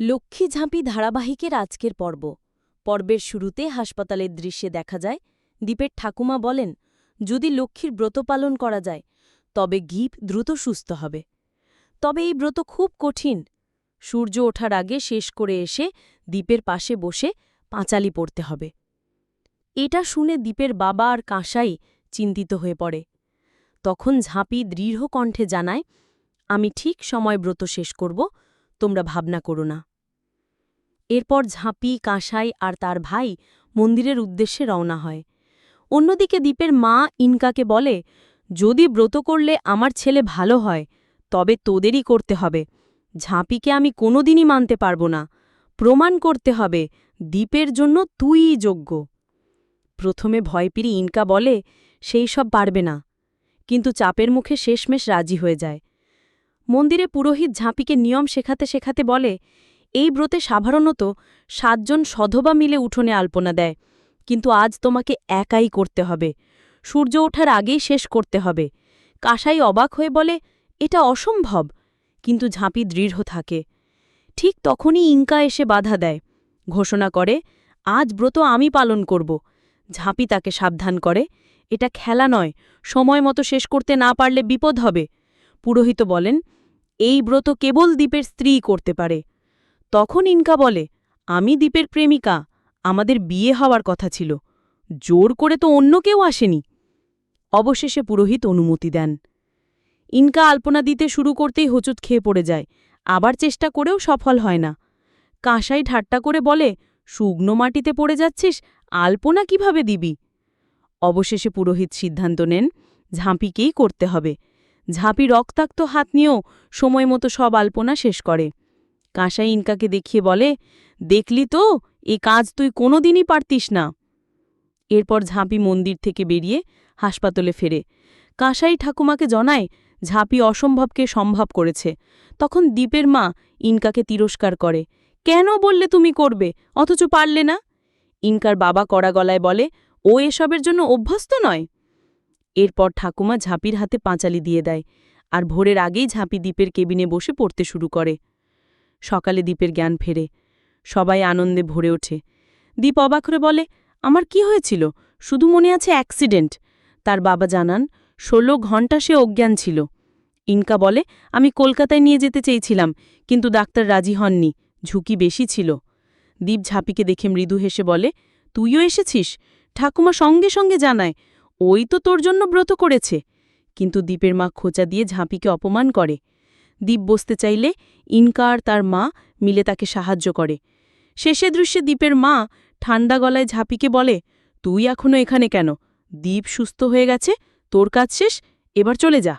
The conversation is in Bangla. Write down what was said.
লক্ষ্মী ঝাঁপি ধারাবাহিকের আজকের পর্ব। পর্বের শুরুতে হাসপাতালের দৃশ্যে দেখা যায় দ্বীপের ঠাকুমা বলেন, যদি লক্ষ্মীর ব্রত পালন করা যায়, তবে গীপ দ্রুত সুস্থ হবে। তবে এই ব্রত খুব কঠিন। সূর্য ওঠার আগে শেষ করে এসে দ্বীপের পাশে বসে পাঁচালি পড়তে হবে। এটা শুনে দ্বীপের বাবা আর কাঁসাই চিন্তিত হয়ে পড়ে। তখন ঝাঁপি দৃঢ় কণ্ঠে জানায়, আমি ঠিক সময় ব্রত শেষ করব তোমরা ভাবনা করো না। এরপর ঝাঁপি, কাঁসাই আর তার ভাই মন্দিরের উদ্দেশ্যে রওনা হয়। অন্যদিকে দ্বীপের মা ইনকাকে বলে, যদি ব্রত করলে আমার ছেলে ভালো হয়, তবে তোদেরই করতে হবে। ঝাঁপিকে আমি কোনোদিনই মানতে পারব না। প্রমাণ করতে হবে, দ্বীপের জন্য তুইই যোগ্য। প্রথমে ভয় পেরি ইনকা বলে, সেই সব পারবে না। কিন্তু চাপের মুখে শেষমেশ রাজি হয়ে যায়। মন্দিরে পুরোহিত ঝাঁপিকে নিয়ম শেখাতে শেখাতে বলে, এই ব্রতে সাধারণত সাতজন সধবা মিলে উঠোনে আলপনা দেয়, কিন্তু আজ তোমাকে একাই করতে হবে। সূর্য ওঠার আগেই শেষ করতে হবে। কাসাই অবাক হয়ে বলে, এটা অসম্ভব। কিন্তু ঝাঁপি দৃঢ় থাকে। ঠিক তখনই ইঙ্কা এসে বাধা দেয়, ঘোষণা করে, আজ ব্রত আমি পালন করব। ঝাঁপি তাকে সাবধান করে, এটা খেলা নয়, সময় মতো শেষ করতে না পারলে বিপদ হবে। পুরোহিত বলেন এই ব্রত কেবল দ্বীপের স্ত্রী করতে পারে। তখন ইনকা বলে, আমি দ্বীপের প্রেমিকা, আমাদের বিয়ে হওয়ার কথা ছিল। জোর করে তো অন্য কেউ আসেনি। অবশেষে পুরোহিত অনুমতি দেন। ইনকা আলপনা দিতে শুরু করতেই হোঁচট খেয়ে পড়ে যায়। আবার চেষ্টা করেও সফল হয় না। কাঁসাই ঠাট্টা করে বলে, শুকনো মাটিতে পড়ে যাচ্ছিস, আলপনা কীভাবে দিবি? অবশেষে পুরোহিত সিদ্ধান্ত নেন, ঝাঁপিকেই করতে হবে। ঝাঁপি রক্তাক্ত হাত নিয়েও সময় মতো সব আলপনা শেষ করে। কাঁসাই ইনকাকে দেখিয়ে বলে, দেখলি তো, এ কাজ তুই কোনোদিনই পারতিস না। এরপর ঝাঁপি মন্দির থেকে বেরিয়ে হাসপাতালে ফেরে। কাঁসাই ঠাকুমাকে জানায়, ঝাঁপি অসম্ভবকে সম্ভব করেছে। তখন দ্বীপের মা ইনকাকে তিরস্কার করে, কেন বললে তুমি করবে? অথচ পারলে না? ইনকার বাবা কড়া গলায় বলে, ও এসবের জন্য অভ্যস্ত নয়? এরপর ঠাকুমা ঝাঁপির হাতে পাঁচালি দিয়ে দেয় আর ভোরের আগেই ঝাঁপি দ্বীপের কেবিনে বসে পড়তে শুরু করে। সকালে দ্বীপের জ্ঞান ফেরে। সবাই আনন্দে ভরে ওঠে। দ্বীপ অবাক করে বলে, আমার কি হয়েছিল? শুধু মনে আছে অ্যাক্সিডেন্ট? তার বাবা জানান, ষোলো ঘণ্টা সে অজ্ঞান ছিল। ইনকা বলে, আমি কলকাতায় নিয়ে যেতে চেয়েছিলাম, কিন্তু ডাক্তার রাজি হননি, ঝুঁকি বেশি ছিল। দ্বীপ ঝাঁপিকে দেখে মৃদু হেসে বলে, তুইও এসেছিস? ঠাকুমা সঙ্গে সঙ্গে জানায় ওই তো তোর জন্য ব্রত করেছে। কিন্তু দ্বীপের মা খোঁচা দিয়ে ঝাঁপিকে অপমান করে। দ্বীপ বসতে চাইলে ইনকার তার মা মিলে তাকে সাহায্য করে। শেষে দৃশ্যে দ্বীপের মা ঠান্ডা গলায় ঝাঁপিকে বলে, তুই এখনও এখানে কেন? দ্বীপ সুস্থ হয়ে গেছে, তোর কাজ শেষ, এবার চলে যা।